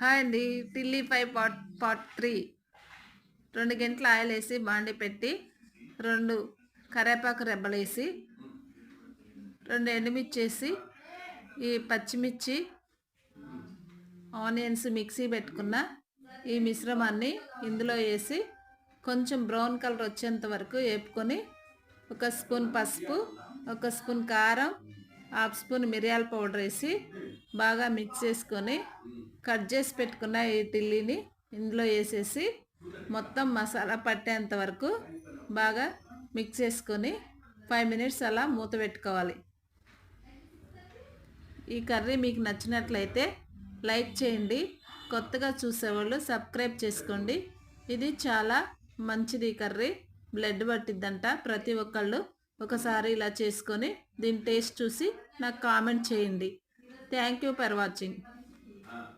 Hi అండి. టిల్లీ five pot pot three. రెండు గంటల ఆయిల్ వేసి బాండి పెట్టి రెండు కరేపాకు రెబ్బలేసి రెండు ఎండుమిర్చి వేసి ఈ పచ్చిమిర్చి ఆనియన్స్ మిక్సీ పెట్టుకున్న ఈ మిశ్రమాన్ని ఇందులో వేసి కొంచెం బ్రౌన్ కలర్ వచ్చేంత వరకు వేపుకొని ఒక స్పూన్ పసుపు ఒక స్పూన్ కారం హాఫ్ స్పూన్ మిరియాల పౌడర్ వేసి బాగా మిక్స్ చేసుకొని కట్ చేసి పెట్టుకున్న ఈ టిల్లీని ఇందులో వేసేసి మొత్తం మసాలా పట్టేంత వరకు బాగా మిక్స్ చేసుకొని ఫైవ్ మినిట్స్ అలా మూత పెట్టుకోవాలి. ఈ కర్రీ మీకు నచ్చినట్లయితే లైక్ చేయండి. కొత్తగా చూసేవాళ్ళు సబ్స్క్రైబ్ చేసుకోండి. ఇది చాలా మంచిది ఈ కర్రీ. బ్లడ్ పట్టిద్దంట. ప్రతి ఒక్కళ్ళు ఒకసారి ఇలా చేసుకొని దీని టేస్ట్ చూసి నాకు కామెంట్ చేయండి. Thank you for watching.